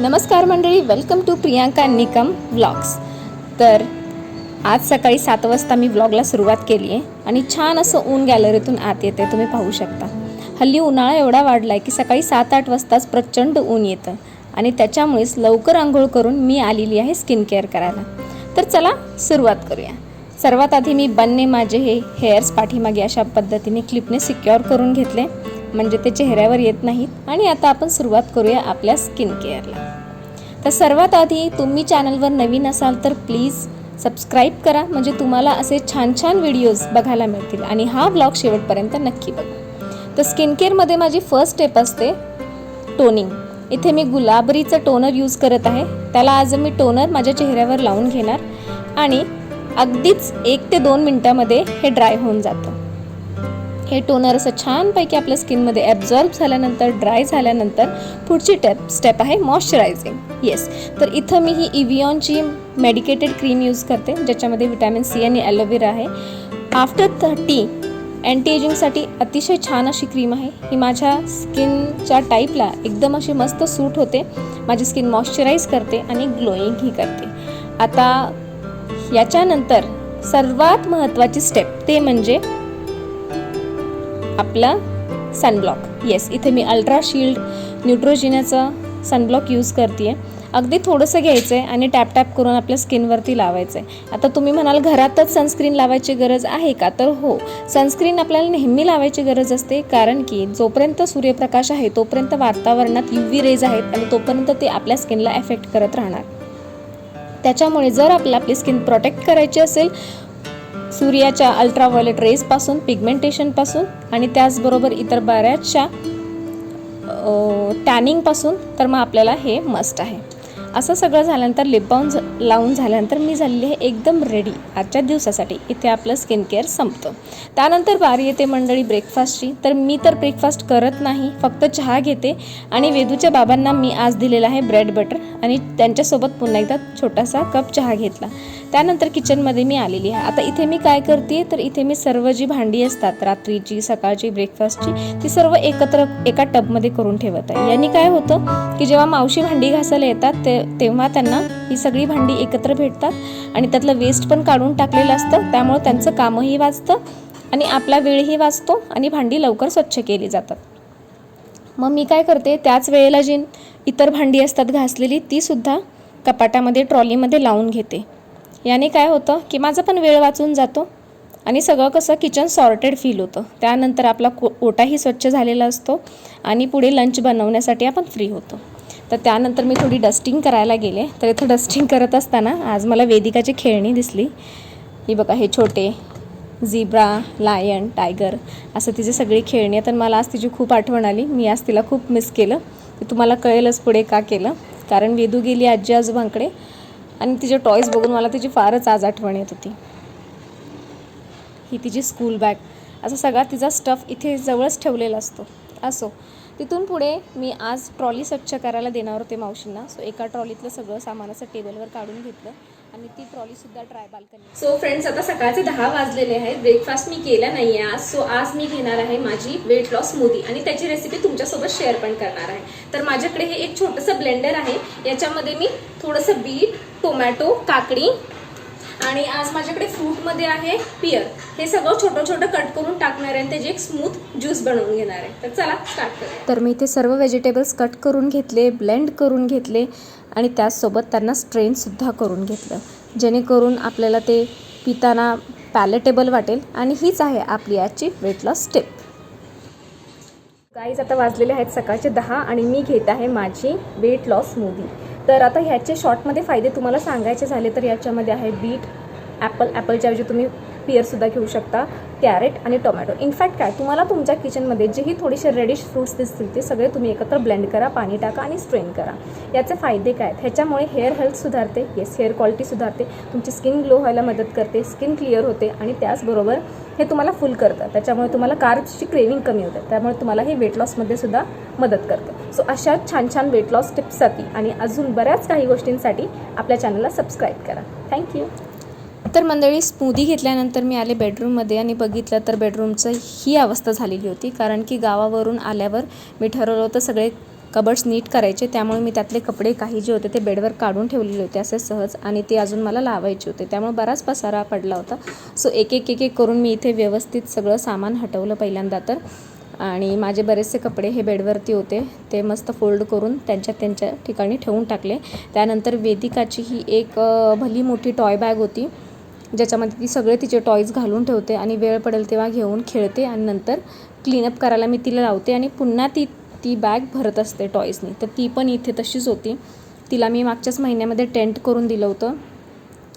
नमस्कार मंडळी welcome to Priyanka Nikam vlogs तर आज सकाळी सात वाजता मी व्लॉगला सुरुवात केली आहे आणि छान असं ऊन गॅलरीतून आत येते तुम्ही पाहू शकता. हल्ली उन्हाळा एवढा वाढला आहे की सकाळी सात आठ वाजताच प्रचंड ऊन येतं आणि त्याच्यामुळेच लवकर आंघोळ करून मी आलेली आहे स्किन केअर करायला. तर चला सुरुवात करूया. सर्वात आधी मी बनने माझे हे हेअर्स पाठीमागे अशा पद्धतीने क्लिपने सिक्युअर करून घेतले. म्हणजे ते चेहऱ्यावर येत नाहीत. आणि आता आपण सुरुवात करूया आपल्या स्किन केअरला तर सर्वात आधी तुम्ही चॅनलवर नवीन असाल तर प्लीज सबस्क्राईब करा. म्हणजे तुम्हाला असे छान छान व्हिडिओज बघायला मिळतील. आणि हा ब्लॉग शेवटपर्यंत नक्की बघा. तर स्किन केअरमध्ये माझी फर्स्ट स्टेप असते टोनिंग इथे मी गुलाबरीचं टोनर यूज करत आहे. त्याला आज मी टोनर माझ्या चेहऱ्यावर लावून घेणार. आणि अगदीच एक ते दोन मिनटामध्ये हे ड्राय होऊन जातं. हे टोनर असं छानपैकी आपल्या स्किनमध्ये ॲब्झॉर्ब झाल्यानंतर ड्राय झाल्यानंतर पुढची टेप स्टेप आहे मॉइश्चरायझिंग येस तर इथं मी ही इव्हिऑनची मेडिकेटेड क्रीम यूज करते ज्याच्यामध्ये व्हिटॅमिन सी आणि ॲलोवेरा आहे. आफ्टर थर्टी अँटी एजिंगसाठी अतिशय छान अशी क्रीम आहे. ही माझ्या स्किनच्या टाईपला एकदम अशी मस्त सूट होते. माझी स्किन मॉइश्चराईज करते आणि ग्लोईंगही करते. आता याच्यानंतर सर्वात महत्त्वाची स्टेप ते म्हणजे आपला सनब्लॉक येस इथे मी अल्ट्रा शील्ड न्यूट्रोजिनाचा सनब्लॉक यूज करते आहे अगदी थोडंसं घ्यायचं आहे आणि टॅप टॅप करून आपल्या स्किनवरती लावायचं आहे आता तुम्ही म्हणाल घरातच सनस्क्रीन लावायची गरज आहे का? तर हो सनस्क्रीन आपल्याला नेहमी लावायची गरज असते. कारण की जोपर्यंत सूर्यप्रकाश आहे तोपर्यंत वातावरणात यू व्ही रेज आहेत आणि तोपर्यंत ते आपल्या स्किनला एफेक्ट करत राहणार. त्याच्यामुळे जर आपल्याला आपली स्किन प्रोटेक्ट करायची असेल सूर्याच्या अल्ट्राव्हायोलेट रेजपासून पिगमेंटेशनपासून आणि त्याचबरोबर इतर बऱ्याचशा टॅनिंगपासून तर मग आपल्याला हे मस्ट आहे. असं सगळं झाल्यानंतर लिप बाम लावून झाल्यानंतर मी झालेली आहे एकदम रेडी आजच्या दिवसासाठी. इथे आपलं स्किन केअर संपतं. त्यानंतर बारी येते मंडळी ब्रेकफास्टची तर मी तर ब्रेकफास्ट करत नाही फक्त चहा घेते आणि वेदूच्या बाबांना मी आज दिलेला आहे ब्रेड बटर आणि त्यांच्यासोबत पुन्हा एकदा छोटासा कप चहा घेतला. त्यानंतर किचनमध्ये मी आलेली आहे. आता इथे मी काय करते तर इथे मी सर्व जी भांडी असतात रात्रीची सकाळची ब्रेकफास्टची ती सर्व एकत्र एका टबमध्ये करून ठेवत आहे. यांनी काय होतं की जेव्हा मावशी भांडी घासायला येतात ते तेव्हा त्यांना ही सगळी भांडी एकत्र भेटतात आणि त्यातलं वेस्ट पण काढून टाकलेलं असतं. त्यामुळं त्यांचं कामही वाचतं आणि आपला वेळही वाचतो आणि भांडी लवकर स्वच्छ केली जातात. मग मी काय करते त्याच वेळेला जी इतर भांडी असतात घासलेली तीसुद्धा कपाटामध्ये ट्रॉलीमध्ये लावून घेते. याने काय होतं की माझा पण वेळ वाचून जातो आणि सगळं कसं किचन सॉर्टेड फील होतं. त्यानंतर आपला को ओटाही स्वच्छ झालेला असतो आणि पुढे लंच बनवण्यासाठी आपण फ्री होतो. तर त्यानंतर मी थोडी डस्टिंग करायला गेले. तर इथं डस्टिंग करत असताना आज मला वेदिकाची खेळणी दिसली. ही बघा हे छोटे झिब्रा लायन टायगर असं तिची सगळी खेळणी आहेत. तर मला आज तिची खूप आठवण आली. मी आज तिला खूप मिस केलं. ते तुम्हाला कळेलच पुढे का केलं. कारण वेदू गेली आजी आजोबांकडे आणि तिचे टॉयज बघून मला तिची फारच आज आठवण येत होती. ही तिची स्कूल बॅग असा सगळा तिचा स्टफ इथे जवळच ठेवलेला असतो. असो. तिथून पुढे मी आज ट्रॉली स्वच्छ करायला देणार होते मावशींना. सो एका ट्रॉलीतलं सगळं सामान असं टेबलवर काढून घेतलं आणि ती ट्रॉलीसुद्धा ट्राय बाल्कनी सो फ्रेंड्स आता सकाळचे दहा वाजलेले आहेत. ब्रेकफास्ट मी केला नाही आहे आज. सो आज मी घेणार आहे माझी वेट लॉस स्मूदी आणि त्याची रेसिपी तुमच्यासोबत शेअर पण करणार आहे. तर माझ्याकडे हे एक छोटंसं ब्लेंडर आहे. याच्यामध्ये मी थोडंसं बीट टोमॅटो काकडी आणि आज माझ्याकडे फ्रूटमध्ये आहे पियर हे सगळं छोटं छोटं कट करून टाकणार आहे आणि त्याची एक स्मूथ ज्यूस बनवून घेणार आहे. तर चला स्टार्ट करूया. तर मी इथे सर्व व्हेजिटेबल्स कट करून घेतले ब्लेंड करून घेतले आणि त्याचसोबत त्यांना स्ट्रेनसुद्धा करून घेतलं. जेणेकरून आपल्याला ते पिताना पॅलेटेबल वाटेल आणि हीच आहे आपली आजची वेट लॉस स्टेप गाईज आता वाजलेले आहेत सकाळचे दहा आणि मी घेत आहे माझी वेट लॉस मूव्ही तर आता ह्याचे शॉर्टमध्ये फायदे तुम्हाला सांगायचे झाले तर याच्यामध्ये आहे बीट ॲपल ॲपलच्या ऐवजी तुम्ही पिअरसुद्धा घेऊ शकता कॅरेट आणि टोमॅटो इनफॅक्ट काय तुम्हाला तुमच्या किचनमध्ये जेही थोडेसे रेडिश फ्रूट्स दिसतील ते सगळे तुम्ही एकत्र ब्लेंड करा पाणी टाका आणि स्ट्रेन करा. याचे फायदे काय आहेत ह्याच्यामुळे हेअर हेल्थ सुधारते येस हेअर क्वालिटी सुधारते तुमची स्किन ग्लो व्हायला मदत करते स्किन क्लिअर होते आणि त्याचबरोबर हे तुम्हाला फुल करतं. त्याच्यामुळे तुम्हाला कार्ब्सची क्रेविंग कमी होते. त्यामुळे तुम्हाला हे वेट लॉसमध्ये सुद्धा मदत करतं. सो अशा छान छान वेट लॉस टिप्ससाठी आणि अजून बऱ्याच काही गोष्टींसाठी आपल्या चॅनलला सबस्क्राईब करा. थँक्यू तर मंडळी स्मूदी घेतल्यानंतर मी आले बेडरूममध्ये आणि बघितलं तर बेडरूमचं ही अवस्था झालेली होती. कारण की गावावरून आल्यावर मी ठरवलं होतं सगळे कबर्ड्स नीट करायचे. त्यामुळे मी त्यातले कपडे काही जे होते ते बेडवर काढून ठेवलेले होते असे सहज आणि ते अजून मला लावायचे होते. त्यामुळे बराच पसारा पडला होता. सो एक एक एक एक करून मी इथे व्यवस्थित सगळं सामान हटवलं पहिल्यांदा तर. आणि माझे बरेचसे कपडे हे बेडवरती होते. ते मस्त फोल्ड करून त्यांच्या त्यांच्या ठिकाणी ठेवून टाकले. त्यानंतर वेदिकाची ही एक भली मोठी टॉय बॅग होती. ज्याच्यामध्ये ती सगळे तिचे टॉईज घालून ठेवते आणि वेळ पडेल तेव्हा घेऊन खेळते आणि नंतर क्लीनअप करायला मी तिला लावते आणि पुन्हा ती ती बॅग भरत असते टॉईजनी तर ती पण इथे तशीच होती. तिला मी मागच्याच महिन्यामध्ये टेंट करून दिलं होतं.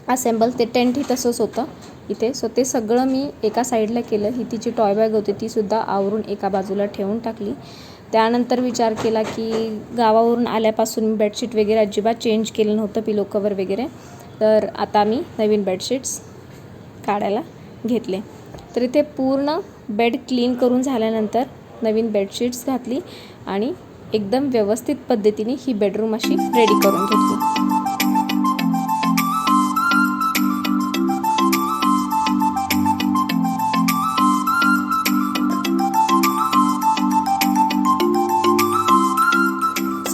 असेंबल ते टेंटही तसंच होतं इथे. सो ते सगळं मी एका साईडला केलं. ही तिची टॉय बॅग होती. तीसुद्धा आवरून एका बाजूला ठेवून टाकली. त्यानंतर विचार केला की गावावरून आल्यापासून मी बेडशीट वगैरे अजिबात चेंज केलं नव्हतं पिलो कवर वगैरे. तर आता मी नवीन बेडशीट्स काढायला घेतले. तर इथे पूर्ण बेड क्लीन करून झाल्यानंतर नवीन बेडशीट्स घातली आणि एकदम व्यवस्थित पद्धतीने ही बेडरूम अशी रेडी करून घेतली.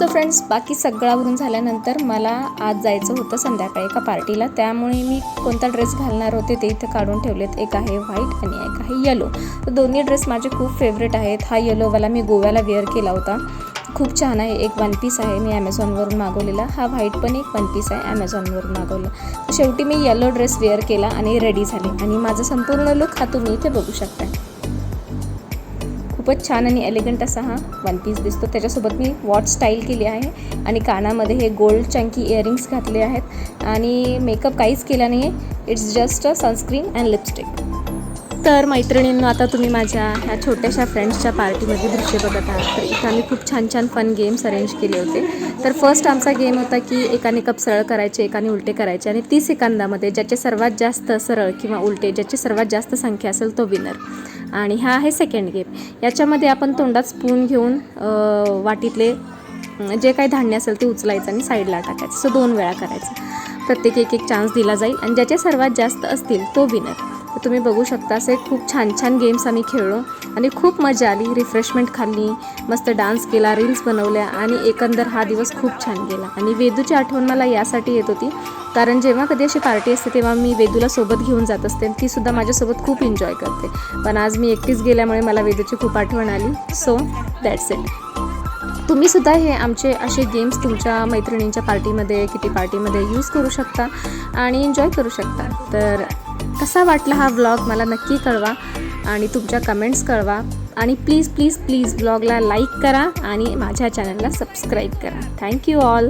सो फ्रेंड्स बाकी सगळावरून झाल्यानंतर मला आज जायचं होतं संध्याकाळी एका पार्टीला. त्यामुळे मी कोणता ड्रेस घालणार होते ते इथे काढून ठेवलेत. एक आहे व्हाईट आणि एक आहे येलो तर दोन्ही ड्रेस माझे खूप फेवरेट आहेत. हा येलोवाला मी गोव्याला वेअर केला होता. खूप छान आहे. एक वन पीस आहे मी ॲमेझॉनवरून मागवलेला. हा व्हाईट पण एक वन पीस आहे ॲमेझॉनवरून मागवलं. शेवटी मी येलो ड्रेस वेअर केला आणि रेडी झाले. आणि माझा संपूर्ण लुक हा तुम्ही इथे बघू शकता. खूपच छान आणि एलिगंट असा हा वन पीस दिसतो. त्याच्यासोबत मी वॉच स्टाईल केली आहे आणि कानामध्ये हे गोल्ड चंकी इयरिंग्स घातले आहेत आणि मेकअप काहीच केला नाही आहे it's just a sunscreen and lipstick तर मैत्रिणींनो आता तुम्ही माझ्या ह्या छोट्याशा फ्रेंड्सच्या पार्टीमध्ये दृश्य बघत आहात. तर इथं आम्ही खूप छान छान फन गेम्स अरेंज केले होते. तर फर्स्ट आमचा गेम होता की एकाने कप सरळ करायचे एकाने उलटे करायचे आणि तीस सेकंदामध्ये ज्याचे सर्वात जास्त सरळ किंवा उलटे ज्याची सर्वात जास्त संख्या असेल तो विनर आणि हा आहे सेकंड गेम याच्यामध्ये आपण तोंडात स्पून घेऊन वाटीतले जे काही धान्य असेल ते उचलायचं आणि साईडला टाकायचं. सो दोन वेळा करायचं. प्रत्येक एक एक चान्स दिला जाईल आणि ज्याचे सर्वात जास्त असतील तो विनर तर तुम्ही बघू शकता असे खूप छान छान गेम्स आम्ही खेळलो आणि खूप मजा आली. रिफ्रेशमेंट खाल्ली मस्त डान्स केला रील्स बनवल्या आणि एकंदर हा दिवस खूप छान गेला. आणि वेदूची आठवण मला यासाठी येत होती कारण जेव्हा कधी अशी पार्टी असते तेव्हा मी वेदूला सोबत घेऊन जात असते ती तीसुद्धा माझ्यासोबत खूप एन्जॉय करते. पण आज मी एकटीच गेल्यामुळे मला वेदूची खूप आठवण आली. सो दॅट्स इट तुम्ही सुद्धा हे आमचे असे गेम्स तुमच्या मैत्रिणींच्या पार्टीमध्ये किती पार्टीमध्ये यूज करू शकता आणि एन्जॉय करू शकता. तर कसा वाटला हा व्लॉग मला नक्की कळवा आणि तुमच्या कमेंट्स कळवा. आणि प्लीज प्लीज प्लीज ब्लॉगला लाईक करा आणि माझ्या चॅनलला सबस्क्राईब करा. Thank you all